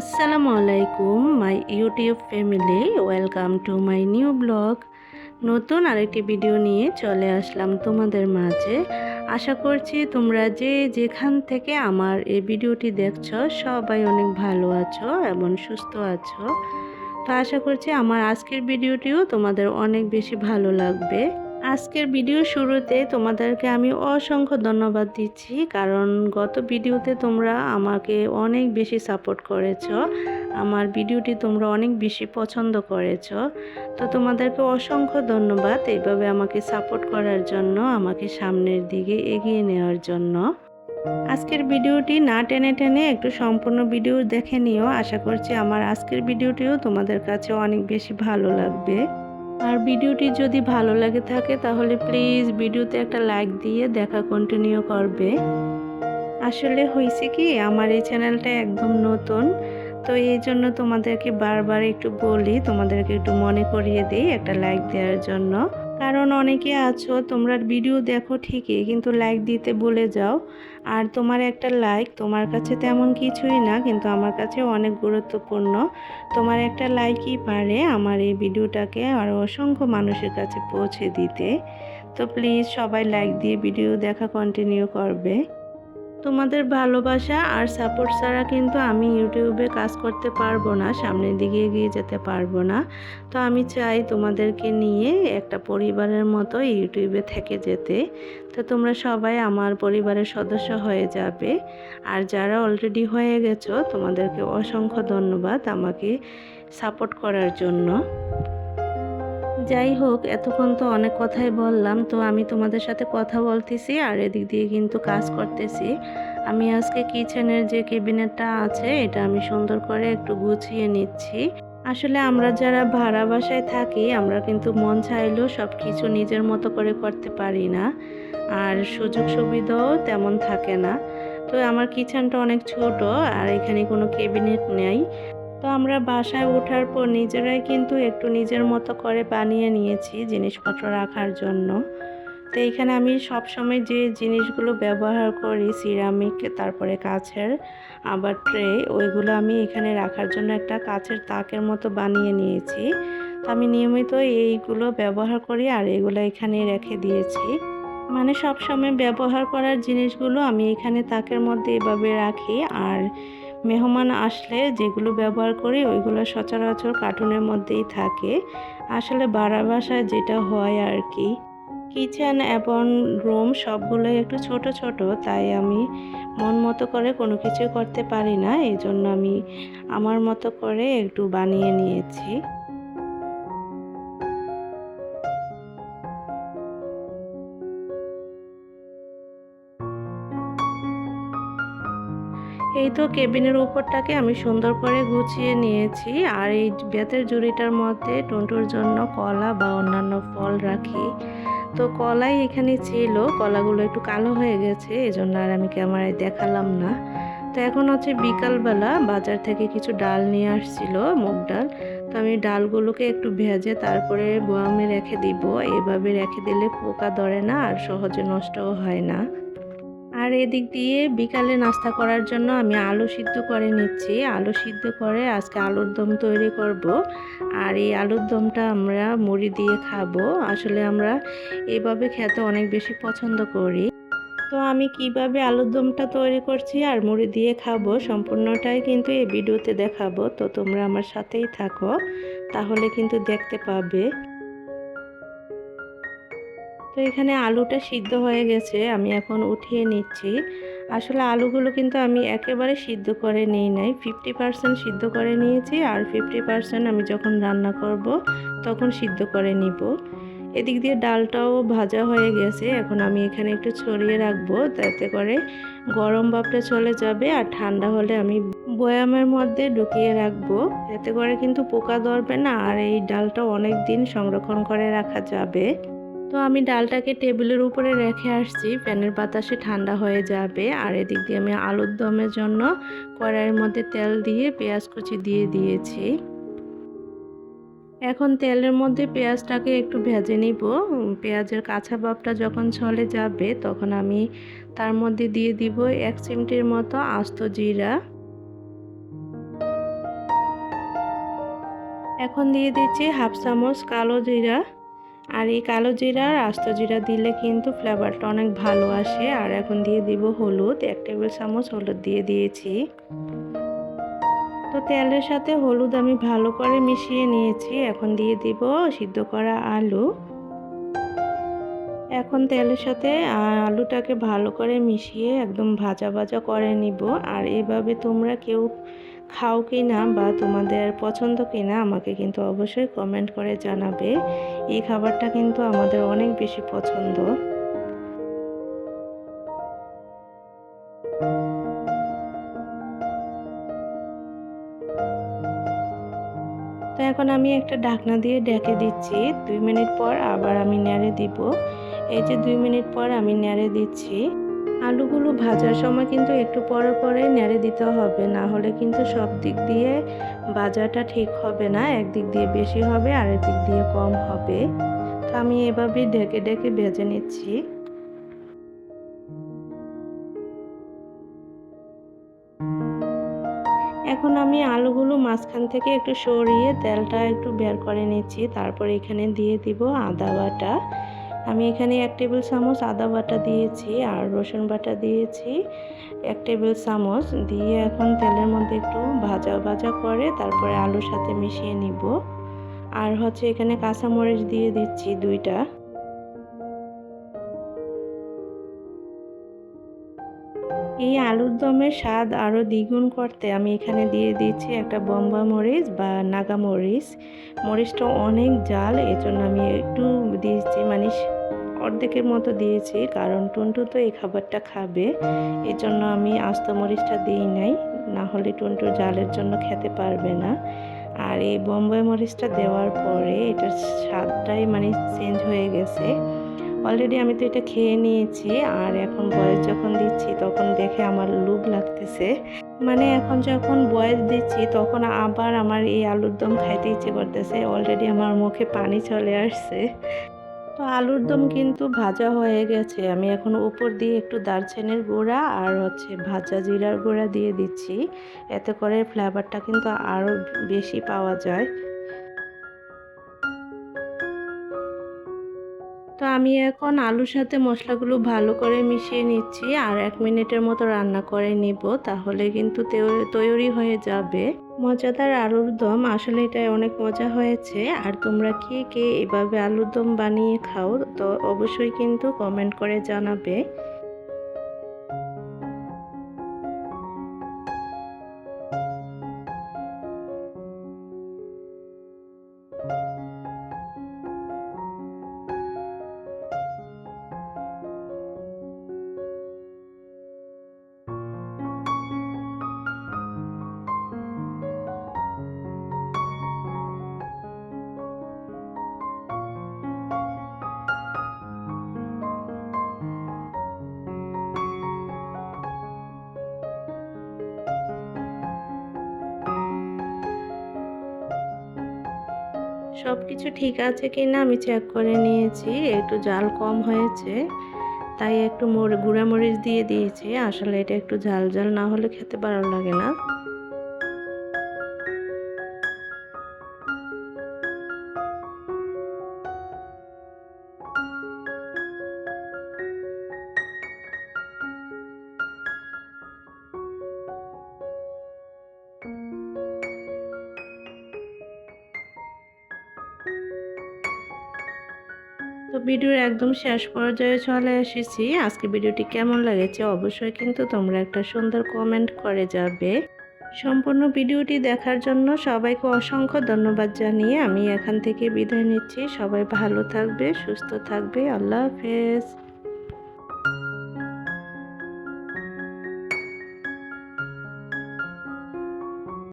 আসসালামু আলাইকুম, my YouTube family. Welcome to my new blog. নতুন আরেকটি ভিডিও নিয়ে চলে আসলাম তোমাদের মাঝে। আশা করছি তোমরা যে যেখান থেকে আমার এই ভিডিওটি দেখছ, সবাই অনেক ভালো আছো এবং সুস্থ আছো। তো আশা করছি আমার আজকের ভিডিওটিও তোমাদের অনেক বেশি ভালো লাগবে। আজকের ভিডিও শুরুতে তোমাদেরকে আমি অসংখ্য ধন্যবাদ দিচ্ছি, কারণ গত ভিডিওতে তোমরা আমাকে অনেক বেশি সাপোর্ট করেছ। আমার ভিডিওটি তোমরা অনেক বেশি পছন্দ করেছ। তো তোমাদেরকে অসংখ্য ধন্যবাদ এইভাবে আমাকে সাপোর্ট করার জন্য, আমাকে সামনের দিকে এগিয়ে নেওয়ার জন্য। আজকের ভিডিওটি না টেনে টেনে একটু সম্পূর্ণ ভিডিও দেখে নিও। আশা করছি আমার আজকের ভিডিওটিও তোমাদের কাছে অনেক বেশি ভালো লাগবে। আর ভিডিওটি যদি ভালো লাগে থাকে তাহলে প্লিজ ভিডিওতে একটা লাইক দিয়ে দেখা কন্টিনিউ করবে। আসলে হয়েছে কি, আমার এই চ্যানেলটা একদম নতুন, তো এই জন্য তোমাদেরকে বারবার একটু বলি, তোমাদেরকে একটু মনে করিয়ে দিই একটা লাইক দেওয়ার জন্য। কারণ অনেকে আছো, তোমরা ভিডিও দেখো ঠিকই, কিন্তু লাইক দিতে বলে যাও। আর তোমার একটা লাইক তোমার কাছে তেমন কিছুই না, কিন্তু আমার কাছে অনেক গুরুত্বপূর্ণ। তোমার একটা লাইকই পারে আমার এই ভিডিওটাকে আরও অসংখ্য মানুষের কাছে পৌঁছে দিতে। তো প্লিজ সবাই লাইক দিয়ে ভিডিও দেখা কন্টিনিউ করবে। তোমাদের ভালোবাসা আর সাপোর্ট ছাড়া কিন্তু আমি ইউটিউবে কাজ করতে পারব না, সামনের দিকে এগিয়ে যেতে পারব না। তো আমি চাই তোমাদেরকে নিয়ে একটা পরিবারের মতো ইউটিউবে থেকে যেতে। তো তোমরা সবাই আমার পরিবারের সদস্য হয়ে যাবে। আর যারা অলরেডি হয়ে গেছো, তোমাদেরকে অসংখ্য ধন্যবাদ আমাকে সাপোর্ট করার জন্য। যাই হোক, এতক্ষণ তো অনেক কথাই বললাম, তো আমি তোমাদের সাথে কথা বলতেছি আর এদিক দিয়ে কিন্তু কাজ করতেছি। আমি আজকে কিচেনের যে কেবিনেটটা আছে, এটা আমি সুন্দর করে একটু গুছিয়ে নিচ্ছি। আসলে আমরা যারা ভাড়া বাসায় থাকি, আমরা কিন্তু মন চাইলেও সব কিছু নিজের মতো করে করতে পারি না। আর সুযোগ সুবিধাও তেমন থাকে না। তো আমার কিচেনটা অনেক ছোট, আর এখানে কোনো কেবিনেট নেই। তো আমরা বাসায় ওঠার পর নিজেরাই কিন্তু একটু নিজের মতো করে বানিয়ে নিয়েছি জিনিসপত্র রাখার জন্য। তো এইখানে আমি সব সময় যে জিনিসগুলো ব্যবহার করি, সিরামিক, তারপরে কাছের আবার ট্রে, ওইগুলো আমি এখানে রাখার জন্য একটা কাছের তাকের মতো বানিয়ে নিয়েছি। তো আমি নিয়মিত এইগুলো ব্যবহার করি আর এগুলো এখানে রেখে দিয়েছি। মানে সব সময় ব্যবহার করার জিনিসগুলো আমি এখানে তাকের মধ্যে এভাবে রাখি আর মেহমান আসলে যেগুলো ব্যবহার করি, ওইগুলো সচরাচর কার্টুনের মধ্যেই থাকে। আসলে বাড়া বাসায় যেটা হয় আর কি কিচেন এবং রুম সবগুলোই একটু ছোট ছোট, তাই আমি মন মতো করে কোনো কিছু করতে পারি না। এই জন্য আমি আমার মতো করে একটু বানিয়ে নিয়েছি। এই তো কেবিনের উপরটাকে আমি সুন্দর করে গুছিয়ে নিয়েছি আর এই বেতের জুড়িটার মধ্যে টুন্টুর জন্য কলা বা অন্যান্য ফল রাখি। তো কলাই এখানে ছিল, কলাগুলো একটু কালো হয়ে গেছে এই জন্য আর আমি ক্যামেরায় দেখালাম না। তো এখন হচ্ছে বিকালবেলা বাজার থেকে কিছু ডাল নিয়ে আসছিল, মুগ ডাল। তো আমি ডালগুলোকে একটু ভেজে তারপরে বোয়ামে রেখে দিব। এভাবে রেখে দিলে পোকা ধরে না আর সহজে নষ্টও হয় না। আর এদিক দিয়ে বিকালে নাস্তা করার জন্য আমি আলু সিদ্ধ করে নিচ্ছি। আলু সিদ্ধ করে আজকে আলুর দম তৈরি করব। আর এই আলুর দমটা আমরা মুড়ি দিয়ে খাব। আসলে আমরা এভাবে খেতে অনেক বেশি পছন্দ করি। তো আমি কীভাবে আলুর দমটা তৈরি করছি আর মুড়ি দিয়ে খাব সম্পূর্ণটাই কিন্তু এই ভিডিওতে দেখাবো। তো তোমরা আমার সাথেই থাকো, তাহলে কিন্তু দেখতে পাবে। তো এখানে আলুটা সিদ্ধ হয়ে গেছে, আমি এখন উঠিয়ে নিচ্ছি। আসলে আলুগুলো কিন্তু আমি একেবারে সিদ্ধ করে নিই নাই ফিফটি পার্সেন্ট সিদ্ধ করে নিয়েছি আর ফিফটি পার্সেন্ট আমি যখন রান্না করব তখন সিদ্ধ করে নিব। এদিক দিয়ে ডালটাও ভাজা হয়ে গেছে, এখন আমি এখানে একটু ছড়িয়ে রাখব, তাতে করে গরম ভাবটা চলে যাবে আর ঠান্ডা হলে আমি বয়ামের মধ্যে ঢুকিয়ে রাখব। এতে করে কিন্তু পোকা ধরবে না আর এই ডালটা অনেক দিন সংরক্ষণ করে রাখা যাবে। তো আমি ডালটাকে টেবিলের উপরে রেখে আসছি। প্যানের বাতাসে ঠান্ডা হয়ে যাবে। আর এদিক দিয়ে আমি আলুর দমের জন্য কড়াইয়ের মধ্যে তেল দিয়ে পেঁয়াজ কুচি দিয়ে দিয়েছি। এখন তেলের মধ্যে পেঁয়াজটাকে একটু ভেজে নিব। পেঁয়াজের কাঁচা ভাবটা যখন ছলে যাবে, তখন আমি তার মধ্যে দিয়ে দিব এক চিমটির মতো আস্ত জিরা। এখন দিয়ে দিচ্ছি হাফ চামচ কালো জিরা। আর এই কালো জিরা আর আস্ত জিরা দিলে কিন্তু ফ্লেভারটা অনেক ভালো আসে। আর এখন দিয়ে দিব হলুদ, এক টেবিল চামচ হলুদ দিয়ে দিয়েছি। তো তেলের সাথে হলুদ আমি ভালো করে মিশিয়ে নিয়েছি। এখন দিয়ে দিব সিদ্ধ করা আলু। এখন তেলের সাথে আলুটাকে ভালো করে মিশিয়ে একদম ভাজা ভাজা করে নিব। আর এভাবে তোমরা কেউ খাও কি না বা তোমাদের পছন্দ কি না আমাকে কিন্তু অবশ্যই কমেন্ট করে জানাবে। এই খাবারটা কিন্তু আমাদের অনেক বেশি পছন্দ। তো এখন আমি একটা ঢাকনা দিয়ে ডেকে দিচ্ছি। দুই মিনিট পর আবার আমি নেড়ে দিব। এই যে দুই মিনিট পর আমি নেড়ে দিচ্ছি। আলুগুলো ভাজার সময় কিন্তু একটু পরে পরে নেড়ে দিতে হবে, না হলে কিন্তু সব দিক দিয়ে ভাজাটা ঠিক হবে না, একদিক দিয়ে বেশি হবে আর দিক দিয়ে কম হবে। তো আমি এভাবেই ঢেকে ঢেকে ভেজে নিচ্ছি। এখন আমি আলুগুলো মাঝখান থেকে একটু সরিয়ে তেলটা একটু বের করে নিচ্ছি, তারপর এখানে দিয়ে দিব আদা বাটা। আমি এখানে এক টেবিল চামচ আদা বাটা দিয়েছি আর রসুন বাটা দিয়েছি। এক টেবিল চামচ দিয়ে এখন তেলের মধ্যে একটু ভাজা ভাজা করে তারপরে আলুর সাথে মিশিয়ে নিব। আর হচ্ছে এখানে কাঁচামরিচ দিয়ে দিচ্ছি দুইটা। এই আলুর দমের স্বাদ আরও দ্বিগুণ করতে আমি এখানে দিয়ে দিচ্ছি একটা বম্বা মরিচ বা নাগা মরিচ। মরিচটা অনেক জাল, এজন্য আমি একটু দিয়েছি মানে অর্ধেকের মতো দিয়েছি, কারণ টুনটু তো এই খাবারটা খাবে এই জন্য আমি আস্ত মরিচটা দিই নাই, না হলে টুনটু জালের জন্য খেতে পারবে না। আর এই বম্বাই মরিচটা দেওয়ার পরে এটার স্বাদটাই মানে চেঞ্জ হয়ে গেছে। অলরেডি আমি তো এটা খেয়ে নিয়েছি, আর এখন বয়স যখন দিচ্ছি তখন দেখে আমার লোভ লাগতেছে। মানে এখন যখন বয়স দিচ্ছি তখন আবার আমার এই আলুর দম খাইতে ইচ্ছে করতেছে অলরেডি আমার মুখে পানি চলে আসছে। তো আলুর দম কিন্তু ভাজা হয়ে গেছে, আমি এখন উপর দিয়ে একটু দারচিনির গুঁড়া আর হচ্ছে ভাজা জিরার গুঁড়া দিয়ে দিচ্ছি। এতে করে ফ্লেভারটা কিন্তু আরও বেশি পাওয়া যায়। আমি এখন আলুর সাথে মশলাগুলো ভালো করে মিশিয়ে নিচ্ছি আর এক মিনিটের মতো রান্না করে নিব, তাহলে কিন্তু তৈরি হয়ে যাবে। মজাদার আলুর দম, আসলে এটা অনেক মজা হয়েছে। আর তোমরা কে কে এভাবে আলুর দম বানিয়ে খাও, তো অবশ্যই কিন্তু কমেন্ট করে জানাবে। সব কিছু ঠিক আছে কি না আমি চেক করে নিয়েছি, একটু জাল কম হয়েছে, তাই একটু মোড় গুঁড়ামরিচ দিয়ে দিয়েছি। আসলে এটা একটু ঝাল ঝাল না হলে খেতে ভালো লাগে না। ভিডিওর একদম শেষ পর্যায়ে চলে এসেছি। আজকে ভিডিওটি কেমন লেগেছে অবশ্যই কিন্তু তোমরা একটা সুন্দর কমেন্ট করে যাবে। সম্পূর্ণ ভিডিওটি দেখার জন্য সবাইকে অসংখ্য ধন্যবাদ জানিয়ে আমি এখান থেকে বিদায় নিচ্ছি। সবাই ভালো থাকবে, সুস্থ থাকবে। আল্লাহ হাফেজ।